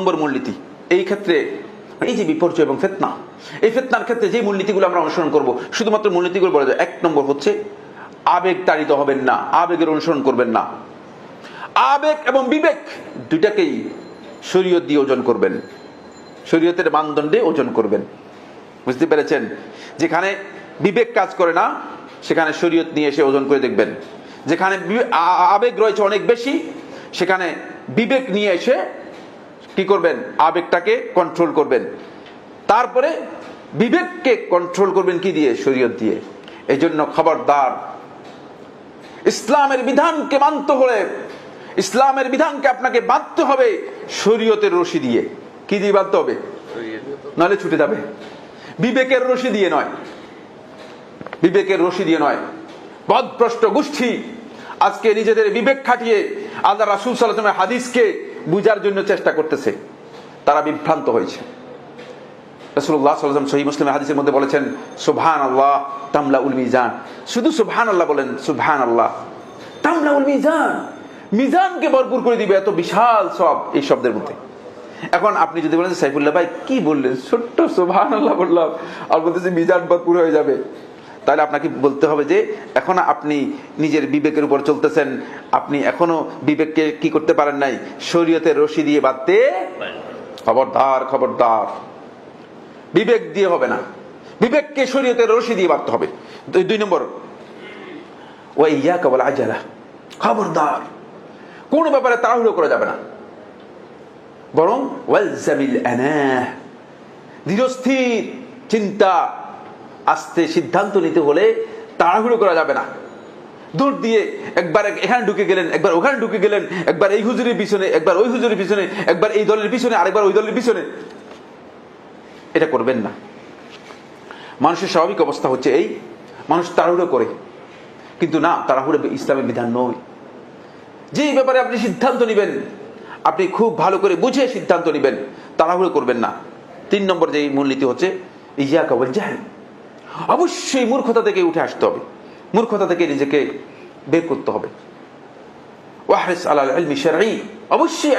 নম্বর মূলনীতি। এই ক্ষেত্রে এই যে বিপর্যয় এবং ফেতনা, এই ফেতনার ক্ষেত্রে যে মূলনীতিগুলো আমরা অনুসরণ করব, শুধুমাত্র মূলনীতিগুলো বলা যায়, এক নম্বর হচ্ছে আবেগ তাড়িত হবেন না, আবেগের অনুসরণ করবেন না। আবেগ এবং বিবেক দুটাকেই শরীয়ত দিয়ে ওজন করবেন। শরীয়তের মানদণ্ডে ওজন করবেন। বুঝতে পেরেছেন? যেখানে বিবেক কাজ করে না, সেখানে শরীয়ত নিয়ে এসে ওজন করে দেখবেন। যেখানে আবেগ রয়েছে অনেক বেশি, সেখানে বিবেক নিয়ে এসে কি করবেন? আবেগটাকে কন্ট্রোল করবেন। তারপরে বিবেককে কন্ট্রোল করবেন কি দিয়ে? শরীয়ত দিয়ে। এই জন্য খবরদার। ইসলামের বিধানকে মানতে হলে, ইসলামের বিধানকে আপনাকে বাঁধতে হবে শরীয়তের রশি দিয়ে। কি দিয়ে বাঁধতে হবে? নাহলে ছুটে যাবে। বিবেকের রশি দিয়ে নয়। বিবেকের রশি দিয়ে নয়। বদপ্রষ্ট গোষ্ঠী। আজকে নিজেদের বিবেক খাটিয়ে আল্লাহ রাসুল সাল্লামের হাদিসকে বুঝার জন্য চেষ্টা করতেছে। তারা বিভ্রান্ত হয়েছে। রসুল্লাহ সাল্লাম মুসলিম হাদিসের মধ্যে বলেছেন সুবহান আল্লাহ তামলা উল মিজান। শুধু সুবহান আল্লাহ বলেন সুবহান আল্লাহ তামলা উল মিজান। মিজানকে ভরপুর করে দিবে এত বিশাল সব এই শব্দের মধ্যে। এখন আপনি যদি বলেন সাইফুল্লাহ ভাই, কি বললেন? ছোট্ট সুবহান আল্লাহ বললাম। আর বলতেছে, মিজান ভরপুর হয়ে যাবে। তাহলে আপনাকে বলতে হবে যে, এখন আপনি নিজের বিবেকের উপর চলতেছেন, আপনি এখনও বিবেককে কি করতে পারেন নাই? শরীয়তের রশি দিয়ে বাঁধতে খবরদার খবরদার। বিবেক দিয়ে হবে না। বিবেককে শরীয়তের রশি দিয়ে বাঁধতে হবে। দুই- নম্বর ও ইয়া কেবল আজালা। খবরদার। কোন ব্যাপারে তাড়াহুড়ো করা যাবে না। বরং আনাহ ধীরস্থির চিন্তা আস্তে সিদ্ধান্ত নিতে হলে তাড়াহুড়ো করা যাবে না। দূর দিয়ে একবার এখানে ঢুকে গেলেন, একবার ওখানে ঢুকে গেলেন, একবার এই হুজুরের পিছনে, একবার ওই হুজুরের পিছনে, একবার এই দলের পিছনে, আরেকবার ওই দলের পিছনে। এটা করবেন না। মানুষের স্বাভাবিক অবস্থা হচ্ছে এই, মানুষ তাড়াহুড়ো করে। কিন্তু না, তাড়াহুড়ো ইসলামের বিধান নয়। যে ব্যাপারে আপনি সিদ্ধান্ত নেবেন, আপনি খুব ভালো করে বুঝে সিদ্ধান্ত নেবেন, তাড়াহুড়ো করবেন না। তিন নম্বর যে মূলনীতি হচ্ছে ইয়া কবল জাহেল। অবশ্যই মূর্খতা থেকে উঠে আসতে হবে। মূর্খতা থেকে নিজেকে বের করতে হবে। অবশ্যই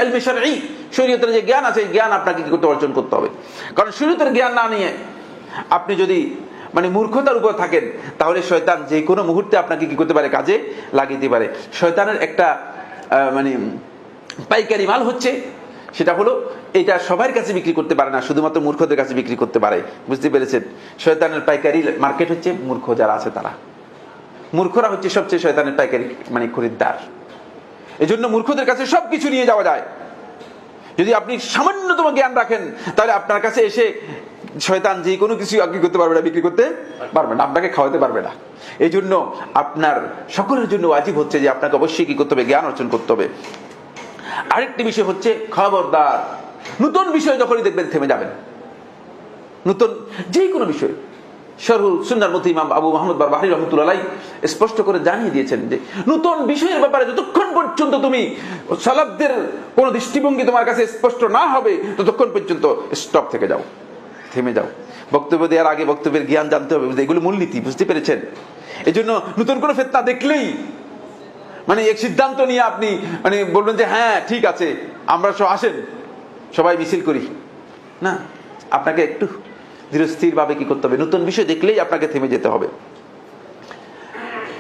শরীয়তের যে জ্ঞান আপনাকে অর্জন করতে হবে। কারণ শরীয়তের জ্ঞান না নিয়ে আপনি যদি মানে মূর্খতার উপর থাকেন, তাহলে শয়তান যে কোনো মুহূর্তে আপনাকে কি করতে পারে? কাজে লাগিয়ে দিতে পারে। শয়তানের একটা মানে পাইকারি মাল হচ্ছে, সেটা হলো এটা সবার কাছে বিক্রি করতে পারে না, শুধুমাত্র মূর্খদের কাছে বিক্রি করতে পারে। বুঝতে পেরেছেন? শয়তানের পাইকারি মার্কেট হচ্ছে মূর্খ যারা আছে তারা। মূর্খরা হচ্ছে সবচেয়ে শয়তানের পাইকারি মানে খরিদ্দার। এই জন্য মূর্খদের কাছে সবকিছু নিয়ে যাওয়া যায়। যদি আপনি সামান্যতম জ্ঞান রাখেন, তাহলে আপনার কাছে এসে শয়তান যে কোনো কিছু আগে করতে পারবে না, বিক্রি করতে পারবে না, আপনাকে খাওয়াতে পারবে না। এই জন্য আপনার সকলের জন্য ওয়াজিব হচ্ছে যে আপনাকে অবশ্যই কি করতে হবে? জ্ঞান অর্জন করতে হবে। আরেকটি বিষয় হচ্ছে খবরদার। নতুন বিষয় যখনই দেখবেন থেমে যাবেন। নতুন যে কোনো বিষয়। শরহুল সুন্নার মধ্যে ইমাম আবু মোহাম্মদ বাহির রহমতুল্লাহ স্পষ্ট করে জানিয়ে দিয়েছেন যে, নতুন বিষয়ের ব্যাপারে যতক্ষণ পর্যন্ত তুমি সালাবদের কোন দৃষ্টিভঙ্গি তোমার কাছে স্পষ্ট না হবে, ততক্ষণ পর্যন্ত স্টপ থেকে যাও, থেমে যাও। বক্তব্য দেওয়ার আগে বক্তব্যের জ্ঞান জানতে হবে এগুলো মূলনীতি, বুঝতে পেরেছেন? এই জন্য নতুন কোনো ফেতনা দেখলেই মানে এক সিদ্ধান্ত নিয়ে আপনি মানে বলবেন যে হ্যাঁ ঠিক আছে, আমরা সব আসেন। সবাই মিছিল করি। না, আপনাকে একটু ধীরস্থির ভাবে কি করতে হবে? নতুন বিষয় দেখলেই আপনাকে থেমে যেতে হবে।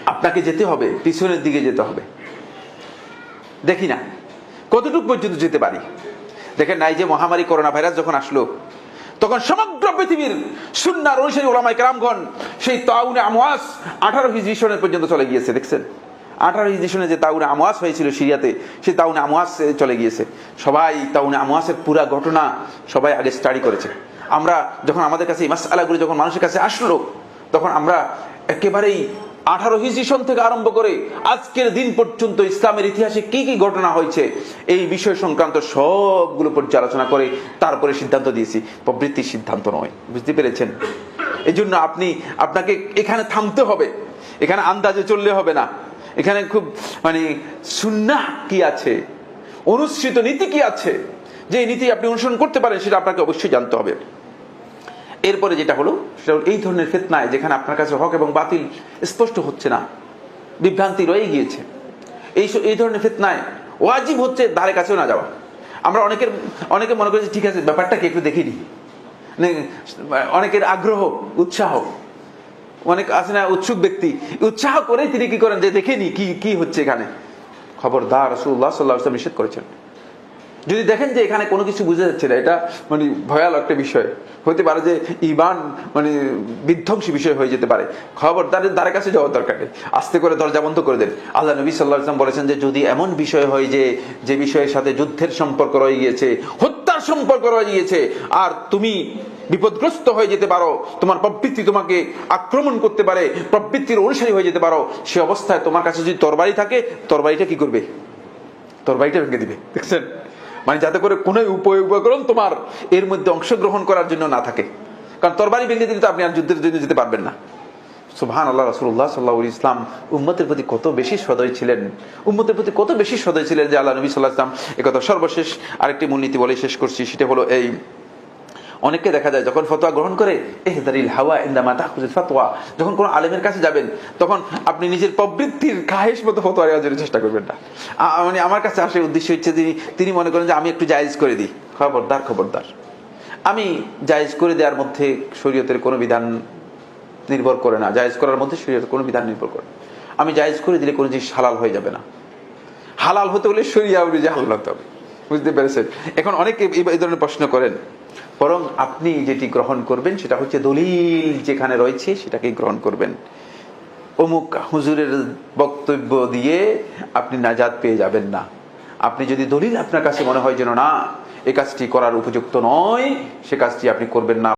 আপনাকে যেতে হবে, পিছনের দিকে যেতে হবে। দেখি না, কতটুকু পর্যন্ত যেতে পারি? দেখেন নাই যে মহামারী করোনা ভাইরাস যখন আসলো, তখন সমগ্র পৃথিবীর সুন্নার অনুসারী ওলামাই কালামগণ সেই তাউনে আমওয়াস আঠারো হিজরি সনের পর্যন্ত চলে গিয়েছে, দেখছেন? আঠারো সনে যে তাউনে আমওয়াস হয়েছিল সিরিয়াতে সে তাউনে আমওয়াস চলে গিয়েছে। সবাই তাউনে আমওয়াসের পুরা ঘটনা সবাই আগে স্টাডি করেছে। আমরা যখন আমাদের কাছে এই মাসালাগুলো যখন মানুষের কাছে আসলো, তখন আমরা একেবারেই আঠারো হিজরি সন থেকে আরম্ভ করে আজকের দিন পর্যন্ত ইসলামের ইতিহাসে কি কি ঘটনা হয়েছে, এই বিষয় সংক্রান্ত সবগুলো পর্যালোচনা করে তারপরে সিদ্ধান্ত দিয়েছি। প্রবৃত্তির সিদ্ধান্ত নয়, বুঝতে পেরেছেন? এই জন্য আপনি, আপনাকে এখানে থামতে হবে। এখানে আন্দাজে চললে হবে না। এখানে খুব মানে সুন্নাহ কি আছে? অনুসৃত নীতি কি আছে? যে নীতি আপনি অনুসরণ করতে পারেন, সেটা আপনাকে অবশ্যই জানতে হবে। এরপরে যেটা হলো, সেটা হলো এই ধরনের ফেতনায় যেখানে আপনার কাছে হক এবং বাতিল স্পষ্ট হচ্ছে না, বিভ্রান্তি রয়ে গিয়েছে। এই এই ধরনের ফেতনায় ওয়াজিব হচ্ছে ধারে কাছেও না যাওয়া। আমরা অনেকের, অনেকে মনে করি যে ঠিক আছে, ব্যাপারটাকে একটু দেখিনি মানে অনেকের আগ্রহ, উৎসাহ। অনেক আছে না উৎসুক ব্যক্তি। উৎসাহ করে তিনি কি করেন? যে দেখেনি কি কি হচ্ছে এখানে। খবরদার রসুল্লাহ সাল্লাহ নিষেধ করেছেন। যদি দেখেন যে এখানে কোনো কিছু বুঝা যাচ্ছে না, এটা মানে ভয়াল একটা বিষয়। হতে পারে যে ইমান মানে বিধ্বংসী বিষয় হয়ে যেতে পারে। খবর তাদের দ্বারের কাছে যাওয়ার দরকার নেই। আস্তে করে দরজা বন্ধ করে দেন। আল্লাহ নবী সাল্লাহ ইসলাম বলেছেন যে যদি এমন বিষয় হয় যে যে বিষয়ের সাথে যুদ্ধের সম্পর্ক রয়ে গিয়েছে হত্যার সম্পর্ক রয়ে গিয়েছে। আর তুমি বিপদগ্রস্ত হয়ে যেতে পারো। তোমার প্রবৃত্তি তোমাকে আক্রমণ করতে পারে। প্রবৃত্তির অনুসারী হয়ে যেতে পারো। সে অবস্থায় তোমার কাছে যদি তরবারি থাকে, তরবারিটা কি করবে? তরবারিটা ভেঙে দিবে। দেখছেন? মানে যাতে করে কোনো উপ- উপকরণ তোমার এর মধ্যে অংশগ্রহণ করার জন্য না থাকে। কারণ তরবারি ভেঙে দিলে তো আপনি আর যুদ্ধের জন্য যেতে পারবেন না। সুবহান আল্লাহ রসুল্লাহ সাল্লাহ ইসলাম উম্মতের প্রতি কত বেশি সদয় ছিলেন? উম্মতের প্রতি কত বেশি সদয় ছিলেন যে আল্লাহ নবী সাল্লাহ ইসলাম একথা সর্বশেষ আরেকটি মূলনীতি বলে শেষ করছি, সেটা হলো এই। অনেককে দেখা যায় যখন ফতোয়া গ্রহণ করে এহদারিল হাওয়া ইন্দা মাতা ফতোয়া যখন কোনো আলেমের কাছে যাবেন, তখন আপনি নিজের প্রবৃত্তির খাহেশ মতো ফতোয়া নেওয়ার জন্য চেষ্টা করবেন না। মানে আমার কাছে আসে উদ্দেশ্য হচ্ছে তিনি তিনি মনে করেন যে আমি একটু জায়েজ করে দিই। খবরদার খবরদার। আমি জায়েজ করে দেওয়ার মধ্যে শরীয়তের কোনো বিধান নির্ভর করে না। জায়েজ করার মধ্যে শরীয়তের কোনো বিধান নির্ভর করে আমি জায়েজ করে দিলে কোনো জিনিস হালাল হয়ে যাবে না। হালাল হতে হলে শরিয়া অনুযায়ী হালাল হতে হবে। বুঝতে পেরেছেন? এখন অনেকে এই- ধরনের প্রশ্ন করেন, বরং আপনি যেটি গ্রহণ করবেন সেটা হচ্ছে দলিল যেখানে রয়েছে সেটাকেই গ্রহণ করবেন। অমুক হুজুরের বক্তব্য দিয়ে আপনি নাজাদ পেয়ে যাবেন না। আপনি যদি দলিল আপনার কাছে মনে হয় যেন না এই কাজটি করার উপযুক্ত নয়, সে কাজটি আপনি করবেন না।